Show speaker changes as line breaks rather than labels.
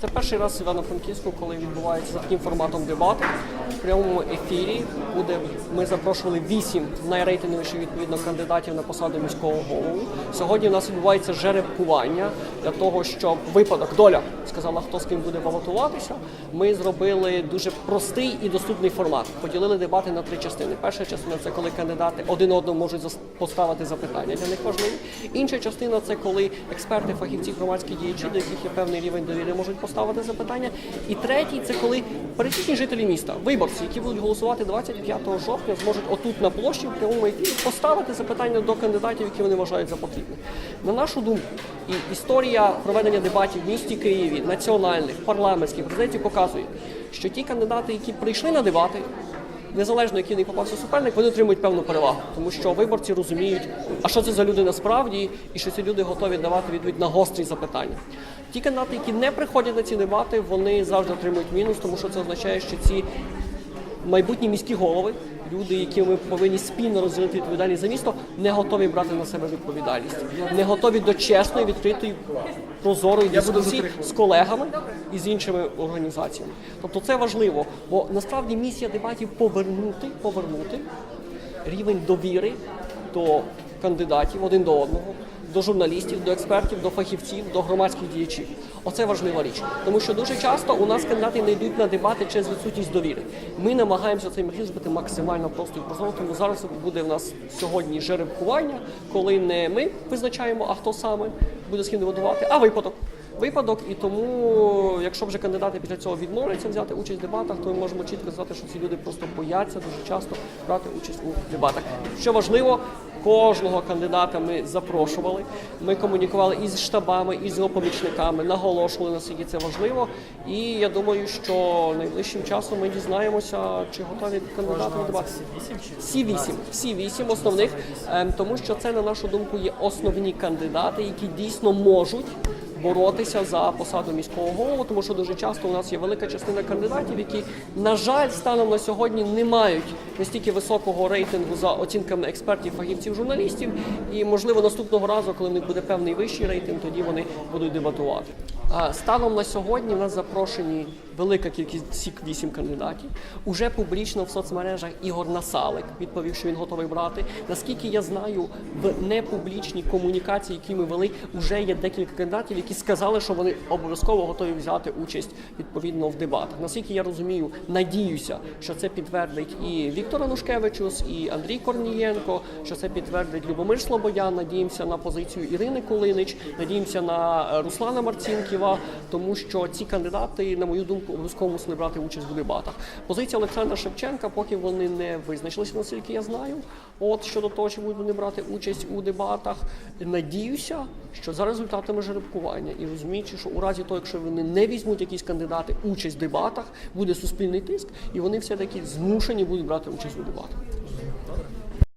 Це перший раз в Івано-Франківську, коли відбувається таким форматом дебати. В прямому ефірі буде ми запрошували вісім найрейтинговіших відповідно кандидатів на посаду міського голову. Сьогодні у нас відбувається жеребкування для того, щоб випадок доля сказала, хто з ким буде балотуватися. Ми зробили дуже простий і доступний формат. Поділили дебати на три частини. Перша частина це коли кандидати один одному можуть поставити запитання для них важливі. Інша частина це коли експерти, фахівці, громадські діячі, до яких є певний рівень довіри, можуть поставити запитання. І третій це коли пересічні жителі міста, виборці, які будуть голосувати 25 жовтня, зможуть отут на площі в прямому ефірі поставити запитання до кандидатів, які вони вважають за потрібне. На нашу думку, і історія проведення дебатів в місті Києві, національних, парламентських, президентів показує, що ті кандидати, які прийшли на дебати, незалежно який не попався суперник, вони отримують певну перевагу, тому що виборці розуміють, а що це за люди насправді, і що ці люди готові давати відповідь на гострі запитання. Ті кандидати, які не приходять на ці дебати, вони завжди отримують мінус, тому що це означає, що ці майбутні міські голови, люди, які ми повинні спільно розділити відповідальність за місто, не готові брати на себе відповідальність, не готові до чесної, відкритої, прозорої дискусії з колегами і з іншими організаціями. Тобто це важливо, бо насправді місія дебатів повернути, повернути рівень довіри до кандидатів один до одного, до журналістів, до експертів, до фахівців, до громадських діячів. Оце важлива річ, тому що дуже часто у нас кандидати не йдуть на дебати через відсутність довіри. Ми намагаємося цей механізм зробити максимально просто і прозоро, тому зараз буде в нас сьогодні жеребкування, коли не ми визначаємо, а хто саме буде з ким а випадок. Випадок, і тому, якщо вже кандидати після цього відмовляться взяти участь в дебатах, то ми можемо чітко сказати, що ці люди просто бояться дуже часто брати участь у дебатах. Що важливо, кожного кандидата ми запрошували. Ми комунікували із штабами, і з його помічниками, наголошували наскільки це важливо. І я думаю, що найближчим часом ми дізнаємося, чи готові кандидати на дебати. Всі вісім, всі вісім основних, ем, тому що це, на нашу думку, є основні кандидати, які дійсно можуть боротися за посаду міського голову, тому що дуже часто у нас є велика частина кандидатів, які, на жаль, станом на сьогодні не мають настільки високого рейтингу за оцінками експертів, фахівців, журналістів. І можливо наступного разу, коли в них буде певний вищий рейтинг, тоді вони будуть дебатувати. Станом на сьогодні в нас запрошені велика кількість всіх вісім кандидатів. Уже публічно в соцмережах Ігор Насалик відповів, що він готовий брати. Наскільки я знаю, в непублічній комунікації, які ми вели, вже є декілька кандидатів, які сказали, що вони обов'язково готові взяти участь відповідно в дебатах. Наскільки я розумію, надіюся, що це підтвердить і Віктор Анушкевичус, і Андрій Корнієнко, що це підтвердить Любомир Слободян. Надіємося на позицію Ірини Кулинич, надіємося на Руслана Марцінківа, тому що ці кандидати, на мою думку, обов'язково мусили брати участь в дебатах. Позиція Олександра Шевченка, поки вони не визначилися, наскільки я знаю. От щодо того, чи будуть вони брати участь у дебатах, надіюся, що за результатами жеребкування і розуміючи, що у разі того, якщо вони не візьмуть якісь кандидати участь в дебатах, буде суспільний тиск, і вони все таки змушені будуть брати участь у дебатах.